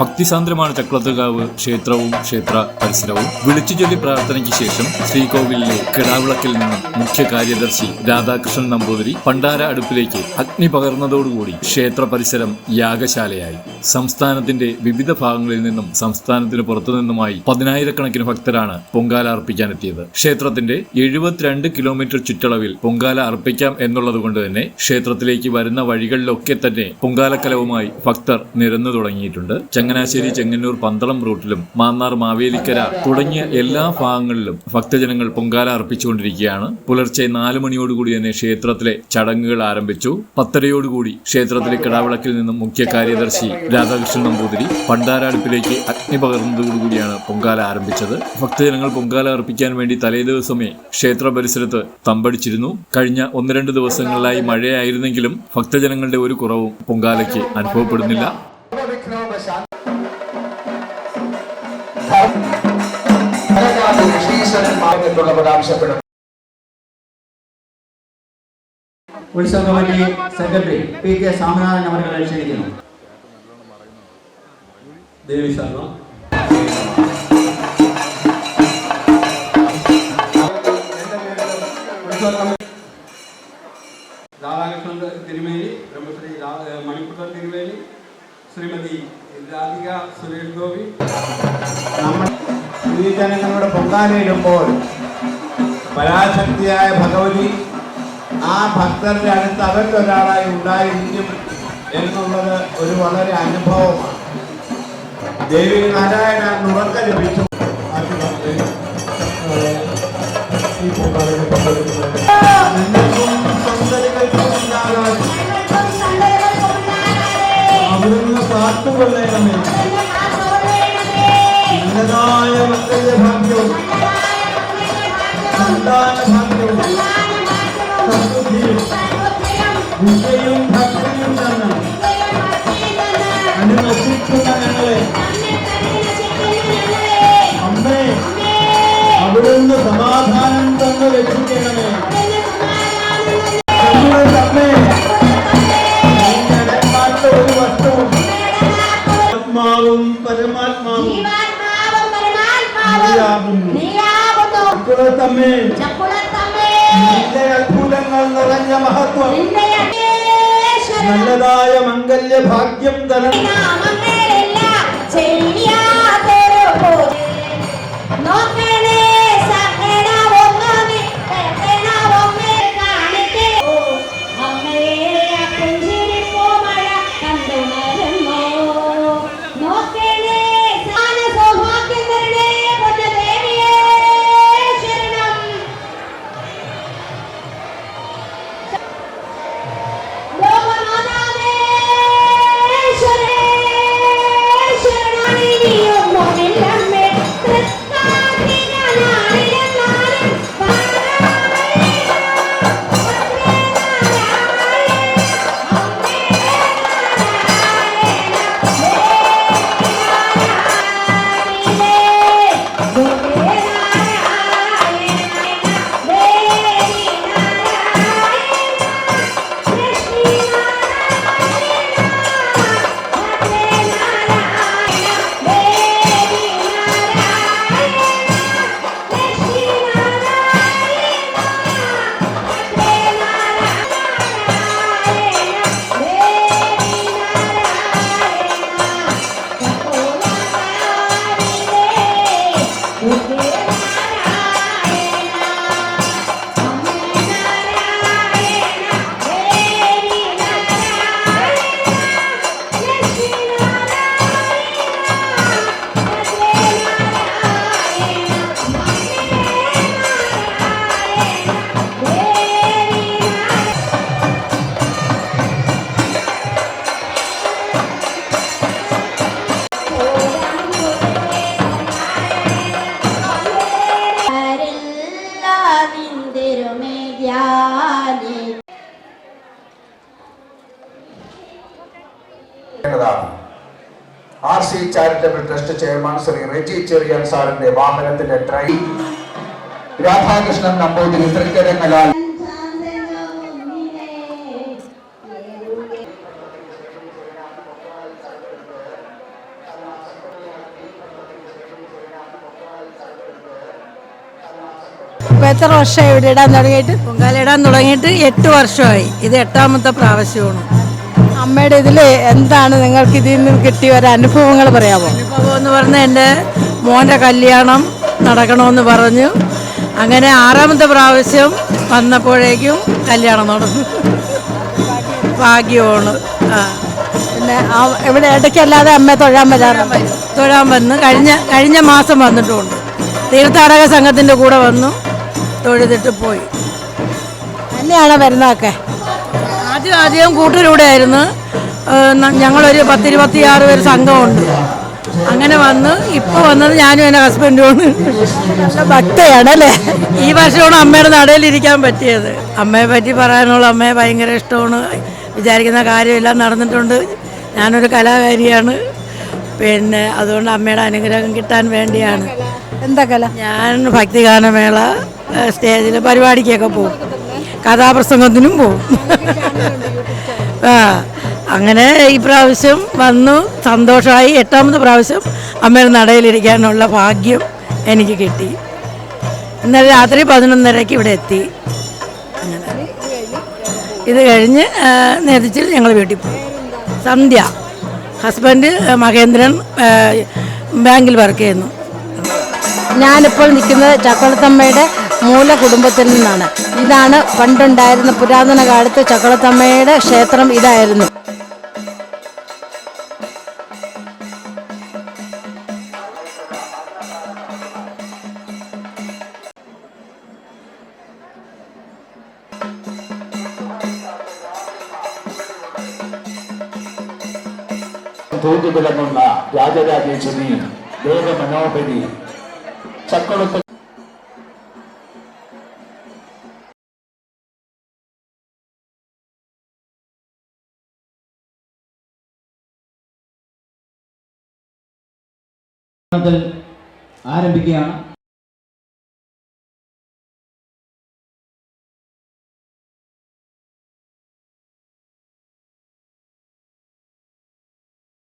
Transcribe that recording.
ഭക്തിസാന്ദ്രമാണ് ചക്രത്തുകാവ് ക്ഷേത്രവും ക്ഷേത്ര പരിസരവും. വിളിച്ചു ചൊല്ലി പ്രാർത്ഥനയ്ക്ക് ശേഷം ശ്രീകോവിലിലെ കിടാവിളക്കിൽ നിന്നും മുഖ്യ കാര്യദർശി രാധാകൃഷ്ണൻ നമ്പൂതിരി പണ്ടാര അടുപ്പിലേക്ക് അഗ്നി പകർന്നതോടുകൂടി ക്ഷേത്ര പരിസരം യാഗശാലയായി. സംസ്ഥാനത്തിന്റെ വിവിധ ഭാഗങ്ങളിൽ നിന്നും സംസ്ഥാനത്തിന് പുറത്തുനിന്നുമായി പതിനായിരക്കണക്കിന് ഭക്തരാണ് പൊങ്കാല അർപ്പിക്കാനെത്തിയത്. ക്ഷേത്രത്തിന്റെ എഴുപത്തിരണ്ട് കിലോമീറ്റർ ചുറ്റളവിൽ പൊങ്കാല അർപ്പിക്കാം എന്നുള്ളതുകൊണ്ട് തന്നെ ക്ഷേത്രത്തിലേക്ക് വരുന്ന വഴികളിലൊക്കെ തന്നെ പൊങ്കാലക്കലവുമായി ഭക്തർ നിരന്നു തുടങ്ങിയിട്ടുണ്ട്. ചങ്ങനാശ്ശേരി ചെങ്ങന്നൂർ പന്തളം റൂട്ടിലും മാന്നാർ മാവേലിക്കര തുടങ്ങിയ എല്ലാ ഭാഗങ്ങളിലും ഭക്തജനങ്ങൾ പൊങ്കാല അർപ്പിച്ചുകൊണ്ടിരിക്കുകയാണ്. പുലർച്ചെ നാല് മണിയോടുകൂടി തന്നെ ക്ഷേത്രത്തിലെ ചടങ്ങുകൾ ആരംഭിച്ചു. പത്തരയോടുകൂടി ക്ഷേത്രത്തിലെ കിടാവിളക്കിൽ നിന്നും മുഖ്യ കാര്യദർശി രാധാകൃഷ്ണൻ നമ്പൂതിരി പണ്ടാരടുപ്പിലേക്ക് അഗ്നി പകർന്നതോടുകൂടിയാണ് പൊങ്കാല ആരംഭിച്ചത്. ഭക്തജനങ്ങൾ പൊങ്കാല അർപ്പിക്കാൻ വേണ്ടി തലേദിവസമേ ക്ഷേത്ര പരിസരത്ത് തമ്പടിച്ചിരുന്നു. കഴിഞ്ഞ ഒന്ന് രണ്ട് ദിവസങ്ങളിലായി മഴയായിരുന്നെങ്കിലും ഭക്തജനങ്ങളുടെ ഒരു കുറവും പൊങ്കാലയ്ക്ക് അനുഭവപ്പെടുന്നില്ല. ീശ്വരന്മാർക്കുള്ളവർ ആവശ്യപ്പെടും? ഉത്സവ committee secretary P K Swaminathan അവരെ ക്ഷണിക്കുന്നു. ദേവി ശരണം രാധാകൃഷ്ണൻ തിരുമേനി ബ്രഹ്മശ്രീ മണിക്കുട്ടൻ തിരുമേനി ശ്രീമതി രാധിക സുരേഷ് ഗോപി. നമ്മൾ ഈ ജനങ്ങളുടെ പൊങ്കാലയിടുമ്പോൾ പരാശക്തിയായ ഭഗവതി ആ ഭക്തരുടെ അടുത്ത് അവരിൽ ഒരാളായി ഉണ്ടായിരിക്കും എന്നുള്ളത് ഒരു വളരെ അനുഭവമാണ്. ദേവി നാരായണ നുറക്ക ലഭിച്ചു. ായ അവിടുന്ന് കാത്തുകൊള്ളണമേ. മക്കളുടെ വിജയും ഭക്തിയും തന്നെ അനുവദിക്കുന്ന ഞങ്ങളെ അമ്മേ. അവിടുന്ന് സമാധാനം തന്നെ രക്ഷിക്കണമേ പരമാത്മാവും. ജീവാത്മാവും പരമാത്മാവും ചക്കുളത്തമ്മേ, നിന്റെ അത്ഭുതങ്ങൾ നിറഞ്ഞ മഹത്വം. നല്ലതായ മംഗല്യ ഭാഗ്യം തരണം പ്രിയപ്പെട്ടതാണ് R C charitable trust chairman Shri Reji Cherian സാറിന്റെ വാഹനത്തിന്റെ ട്രെയിൻ രാധാകൃഷ്ണൻ നമ്പൂതിരി തൃക്കരങ്ങലാൽ. എത്ര വർഷമായി ഇവിടെ ഇടാൻ തുടങ്ങിയിട്ട്? പൊങ്കാല ഇടാൻ തുടങ്ങിയിട്ട് എട്ട് വർഷമായി. ഇത് എട്ടാമത്തെ പ്രാവശ്യമാണ്. അമ്മയുടെ ഇതിൽ എന്താണ് നിങ്ങൾക്ക് ഇതിൽ നിന്ന് കിട്ടിയ ഒരു അനുഭവങ്ങൾ പറയാമോ? അനുഭവം എന്ന് പറഞ്ഞാൽ എന്റെ മോന്റെ കല്യാണം നടക്കണമെന്ന് പറഞ്ഞു. അങ്ങനെ ആറാമത്തെ പ്രാവശ്യം വന്നപ്പോഴേക്കും കല്യാണം നടന്നു. ഭാഗ്യമാണ്. ആ. പിന്നെ ആ- ഇവിടെ ഇടയ്ക്കല്ലാതെ അമ്മയെ തൊഴാൻ വരാറുണ്ട്? തൊഴാൻ വന്ന് കഴിഞ്ഞ കഴിഞ്ഞ മാസം വന്നിട്ടുമുണ്ട് തീർത്ഥാടക സംഘത്തിന്റെ കൂടെ വന്നു. തൊഴുതിട്ട് പോയി. തന്നെയാണോ വരുന്നതൊക്കെ? ആദ്യം ആദ്യം കൂട്ടരൂടെ ആയിരുന്നു ഞങ്ങളൊരു പത്തിരുപത്തിയാറ് പേര് സംഘമുണ്ട്. അങ്ങനെ വന്ന് ഇപ്പോൾ വന്നത് ഞാനും എന്റെ ഹസ്ബൻഡുമാണ്. നല്ല ഭക്തയാണ് അല്ലേ ഈ വർഷമാണ് അമ്മയുടെ നടയിലിരിക്കാൻ പറ്റിയത്. അമ്മയെ പറ്റി പറയാനുള്ള അമ്മയെ ഭയങ്കര ഇഷ്ടമാണ്. വിചാരിക്കുന്ന കാര്യമെല്ലാം നടന്നിട്ടുണ്ട്. ഞാനൊരു കലാകാരിയാണ്. പിന്നെ അതുകൊണ്ട് അമ്മയുടെ അനുഗ്രഹം കിട്ടാൻ വേണ്ടിയാണ്. എന്താ കല? ഞാൻ ഭക്തിഗാനമേള സ്റ്റേജിൽ പരിപാടിക്കൊക്കെ പോകും. കഥാപ്രസംഗത്തിനും പോകും ആ അങ്ങനെ ഈ പ്രാവശ്യം വന്നു. സന്തോഷമായി. എട്ടാമത് പ്രാവശ്യം അമ്മയുടെ നടയിലിരിക്കാനുള്ള ഭാഗ്യം എനിക്ക് കിട്ടി. ഇന്നലെ രാത്രി പതിനൊന്നരയ്ക്ക് ഇവിടെ എത്തി. അങ്ങനെ. ഇത് കഴിഞ്ഞ് നേതിച്ചിൽ ഞങ്ങൾ വീട്ടിൽ പോയി. സന്ധ്യ. ഹസ്ബൻഡ് മഹേന്ദ്രൻ ബാങ്കിൽ വർക്ക് ചെയ്യുന്നു. ഞാനിപ്പോൾ നിൽക്കുന്നത് ചക്കുളത്തമ്മയുടെ മൂല കുടുംബത്തിൽ നിന്നാണ്. ഇതാണ് പണ്ടുണ്ടായിരുന്ന പുരാതന കാലത്ത് ചക്കളത്തമ്മയുടെ ക്ഷേത്രം ഇതായിരുന്നു. രാജരാജേശ്വരി ദേവമനോഹരി ചക്കുളത്ത് ആരംഭിക്കുകയാണ്.